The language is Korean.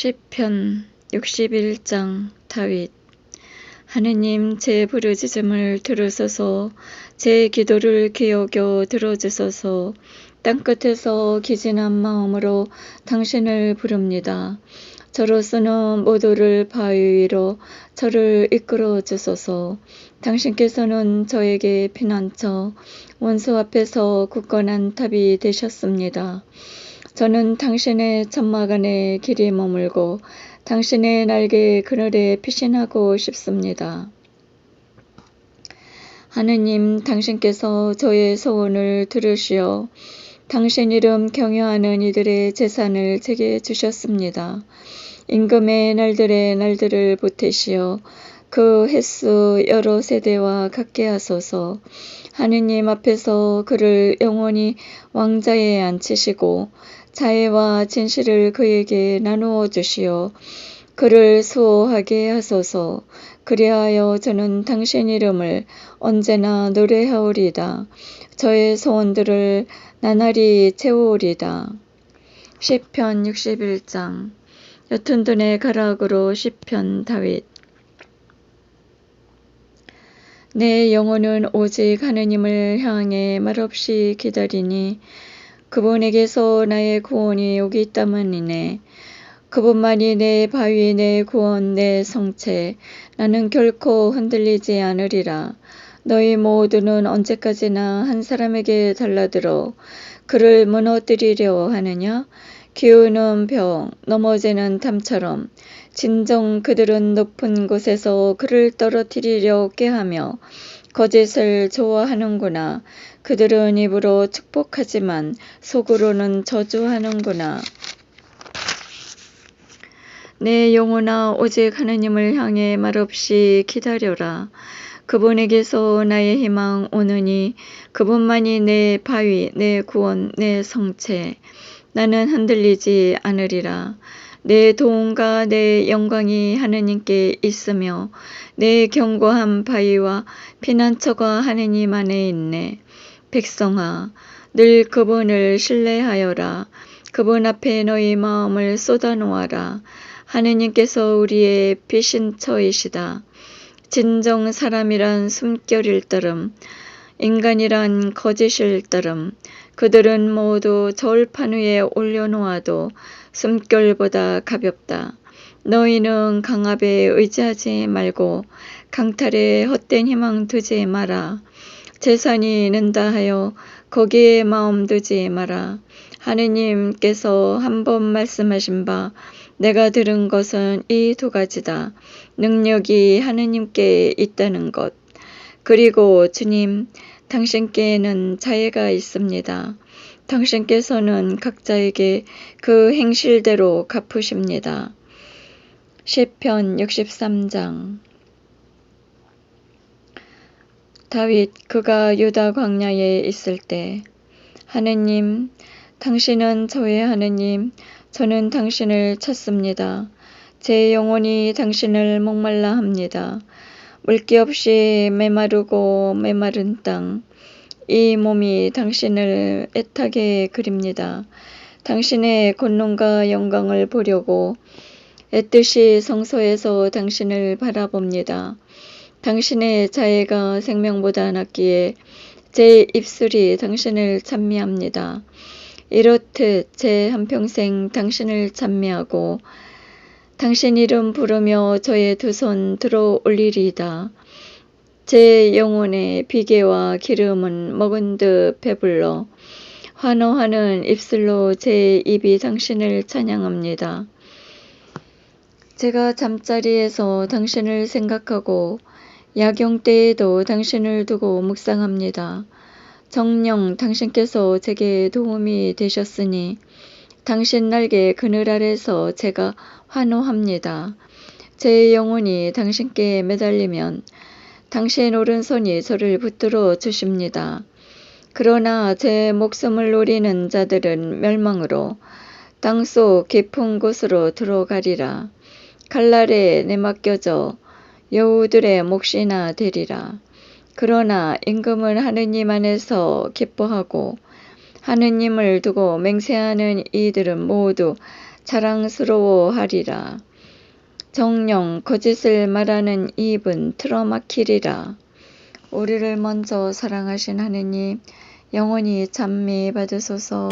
시편 61장 다윗 하느님 제 부르짖음을 들으소서 제 기도를 기억여 들어주소서 땅끝에서 기진한 마음으로 당신을 부릅니다. 저로서는 모두를 바위 위로 저를 이끌어 주소서. 당신께서는 저에게 피난처, 원수 앞에서 굳건한 탑이 되셨습니다. 저는 당신의 천막 안에 길이 머물고 당신의 날개 그늘에 피신하고 싶습니다. 하느님, 당신께서 저의 소원을 들으시어 당신 이름 경유하는 이들의 재산을 제게 주셨습니다. 임금의 날들의 날들을 보태시어 그 횟수 여러 세대와 같게 하소서. 하느님 앞에서 그를 영원히 왕자에 앉히시고 자애와 진실을 그에게 나누어 주시어 그를 수호하게 하소서. 그리하여 저는 당신 이름을 언제나 노래하오리다. 저의 소원들을 나날이 채우오리다. 시편 61장 옅은 눈의 가락으로 시편 다윗 내 영혼은 오직 하느님을 향해 말없이 기다리니 그분에게서 나의 구원이 오기 때문이네. 그분만이 내 바위, 내 구원, 내 성체. 나는 결코 흔들리지 않으리라. 너희 모두는 언제까지나 한 사람에게 달라들어 그를 무너뜨리려 하느냐? 기우는 병, 넘어지는 담처럼 진정 그들은 높은 곳에서 그를 떨어뜨리려 꾀하며 거짓을 좋아하는구나. 그들은 입으로 축복하지만 속으로는 저주하는구나. 내 영혼아 오직 하느님을 향해 말없이 기다려라. 그분에게서 나의 희망 오느니 그분만이 내 바위, 내 구원, 내 성체. 나는 흔들리지 않으리라. 내 도움과 내 영광이 하느님께 있으며 내 견고한 바위와 피난처가 하느님 안에 있네. 백성아, 늘 그분을 신뢰하여라. 그분 앞에 너희 마음을 쏟아놓아라. 하느님께서 우리의 피신처이시다. 진정 사람이란 숨결일 따름, 인간이란 거짓일 따름, 그들은 모두 저울판 위에 올려놓아도 숨결보다 가볍다. 너희는 강압에 의지하지 말고 강탈에 헛된 희망 두지 마라. 재산이 는다 하여 거기에 마음 두지 마라. 하느님께서 한 번 말씀하신 바 내가 들은 것은 이 두 가지다. 능력이 하느님께 있다는 것. 그리고 주님, 당신께는 자애가 있습니다. 당신께서는 각자에게 그 행실대로 갚으십니다. 시편 63장 다윗 그가 유다 광야에 있을 때 하느님 당신은 저의 하느님 저는 당신을 찾습니다. 제 영혼이 당신을 목말라 합니다. 물기 없이 메마르고 메마른 땅, 이 몸이 당신을 애타게 그립니다. 당신의 권능과 영광을 보려고 애뜻이 성소에서 당신을 바라봅니다. 당신의 자애가 생명보다 낫기에 제 입술이 당신을 찬미합니다. 이렇듯 제 한평생 당신을 찬미하고 당신 이름 부르며 저의 두 손 들어 올리리이다. 제 영혼의 비계와 기름은 먹은 듯 배불러 환호하는 입술로 제 입이 당신을 찬양합니다. 제가 잠자리에서 당신을 생각하고 야경 때에도 당신을 두고 묵상합니다. 정령 당신께서 제게 도움이 되셨으니 당신 날개 그늘 아래서 제가 환호합니다. 제 영혼이 당신께 매달리면 당신 오른손이 저를 붙들어 주십니다. 그러나 제 목숨을 노리는 자들은 멸망으로 땅속 깊은 곳으로 들어가리라. 칼날에 내맡겨져 여우들의 몫이나 되리라. 그러나 임금은 하느님 안에서 기뻐하고 하느님을 두고 맹세하는 이들은 모두 자랑스러워하리라. 정령 거짓을 말하는 입은 틀어막히리라. 우리를 먼저 사랑하신 하느님 영원히 찬미 받으소서.